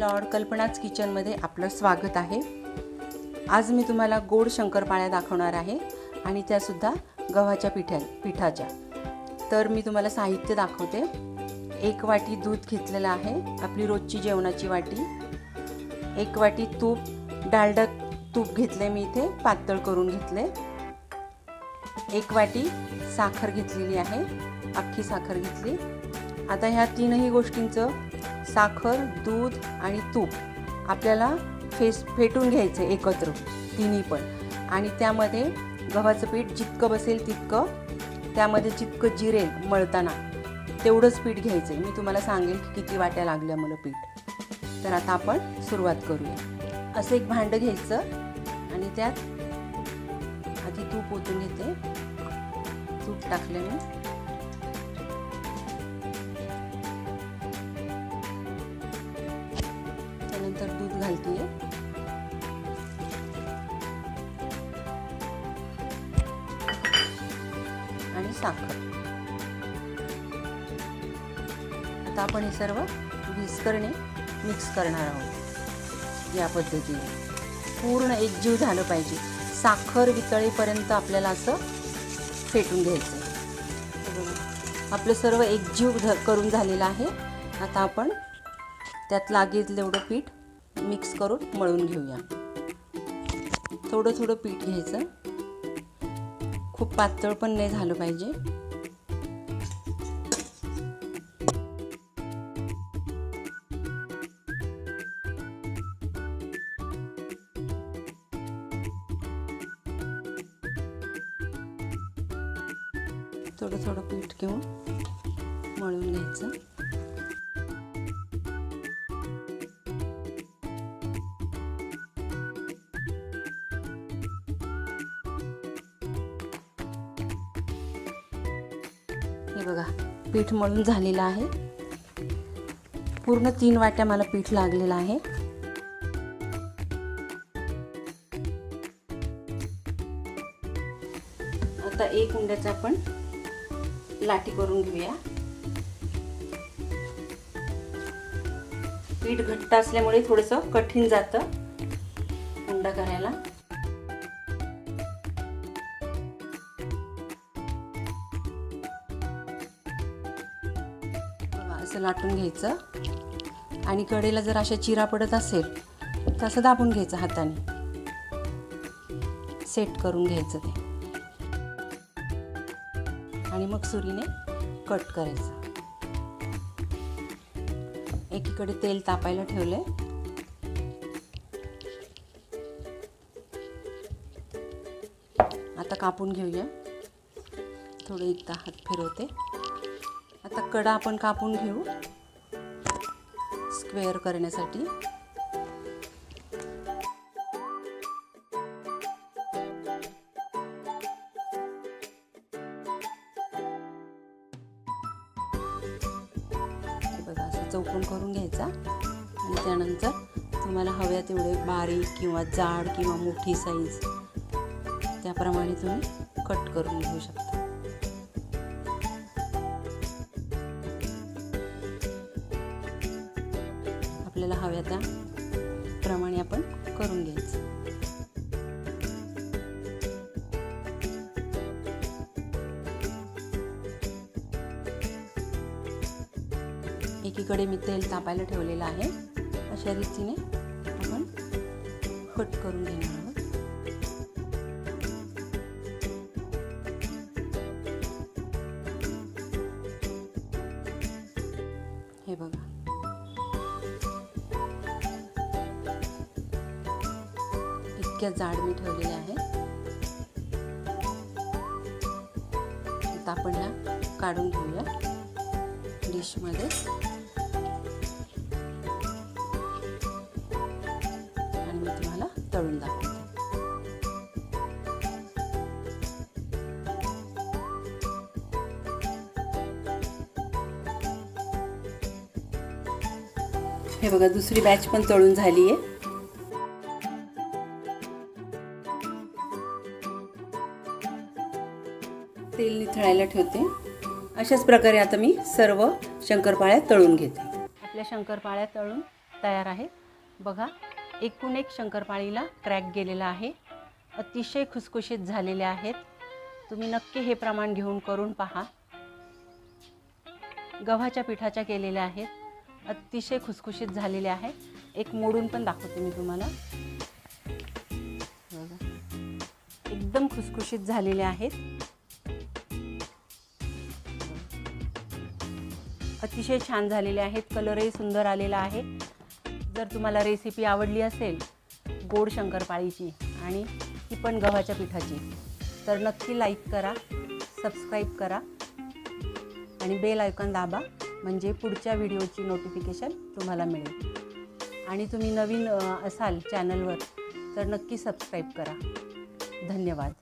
Lord कल्पनाच किचनमध्ये आपलं स्वागत आहे. आज मी तुम्हाला गोड शंकरपाळ्या दाखवणार आहे आणि त्यासुद्धा गव्हाच्या पिठ्या पिठाच्या. तर मी तुम्हाला साहित्य दाखवते. एक वाटी दूध घेतलेलं आहे आपली रोजची जेवणाची वाटी. एक वाटी तूप डालडा तूप घेतले मी इथे पातळ करून घेतले एक वाटी साखर घेतलेली आहे अख्खी साखर घेतली. आता ह्या तीनही गोष्टींचं साखर दूध आणि तूप. आपल्याला फेस फेटून घ्यायचं एकत्र तिन्ही पण. आणि त्यामध्ये गव्हाचं पीठ जितकं बसेल तितकं त्यामध्ये जितकं जिरेल मळताना तेवढंच पीठ घ्यायचं आहे मी तुम्हाला सांगेल की किती वाट्या लागल्या मला पीठ. तर आता आपण सुरुवात करूया. असं एक भांडं घ्यायचं आणि त्यात आधी तूप ओतून घेते. तूप टाकलं मी घालतीये. आणि साखर. आता आपण हे सर्व विस्करणे मिक्स करणार आहोत. या पद्धतीने. पूर्ण एकजीव झालं पाहिजे. साखर वितळेपर्यंत आपल्याला असं फेटून घ्यायचं आपलं सर्व एकजीव ध करून झालेलं आहे. आता आपण त्यात लागेल तेवढं पीठ मिक्स करून मळून घेऊया. थोडं थोडं पीठ घ्यायचं. खूप पातळ पण नाही झालं पाहिजे. थोडं थोडं पीठ घेऊन मळून घ्यायचं. हे बघा पीठ मळून झालेलं आहे. पूर्ण तीन वाट्या मला पीठ लागलेलं आहे. आता एक उंड्याचा आपण लाटी करून घेऊया. पीठ घट्ट असल्यामुळे थोडंसं कठीण जातं उंडा करायला. असं लाटून घ्यायचं. आणि कडेला जर अशा चिरा पडत असेल तर असं दाबून घ्यायचं हाताने. सेट करून घ्यायचं ते. आणि मग सुरीने कट करायचं. एकीकडे तेल तापायला ठेवलंय. आता कापून घेऊया. थोडं एकदा हात फिरवते. आता कडा आपण कापून घेऊ. स्क्वेअर करण्यासाठी. बघा असं चौकून करून घ्यायचा. आणि त्यानंतर तुम्हाला हव्या तेवढे बारीक किंवा जाड किंवा मोठी साईज त्याप्रमाणे तुम्ही कट करून घेऊ शकता. आपल्याला हव्या त्या प्रमाणे आपण करून घ्यायचं. एकीकडे मी तेल तापायला ठेवलेलं आहे. अशा रीतीने आपण कट करून घेणार आहोत. हे बघा. इतक्या जाड मी ठेवलेल्या आहेत आता आपण ह्या काढून घेऊया डिशमध्ये आणि मी तुम्हाला तळून दाखवते. हे बघा दुसरी बॅच पण तळून झाली आहे तेल निथळायला ठेवते. अशाच प्रकारे आता मी सर्व शंकरपाळ्या तळून घेते. आपल्या शंकरपाळ्या तळून तयार आहेत. बघा एकूण एक शंकरपाळीला क्रॅक गेलेला आहे. अतिशय खुसखुशीत झालेले आहेत. तुम्ही नक्की हे प्रमाण घेऊन करून पहा. गव्हाच्या पिठाच्या केलेल्या आहेत. अतिशय खुसखुशीत झालेल्या आहेत. एक मोडून पण दाखवते मी तुम्हाला. एकदम खुसखुशीत झालेले आहेत. अतिशय छान झालेले आहेत. कलरही सुंदर आलेला आहे. जर तुम्हाला रेसिपी आवडली असेल गोड शंकरपाळीची आणि ती पण गव्हाच्या पिठाची तर नक्की लाईक करा सबस्क्राईब करा आणि बेल आयकॉन दाबा म्हणजे पुढच्या व्हिडिओची नोटिफिकेशन तुम्हाला मिळेल. आणि तुम्ही नवीन असाल चॅनलवर तर नक्की सबस्क्राईब करा. धन्यवाद.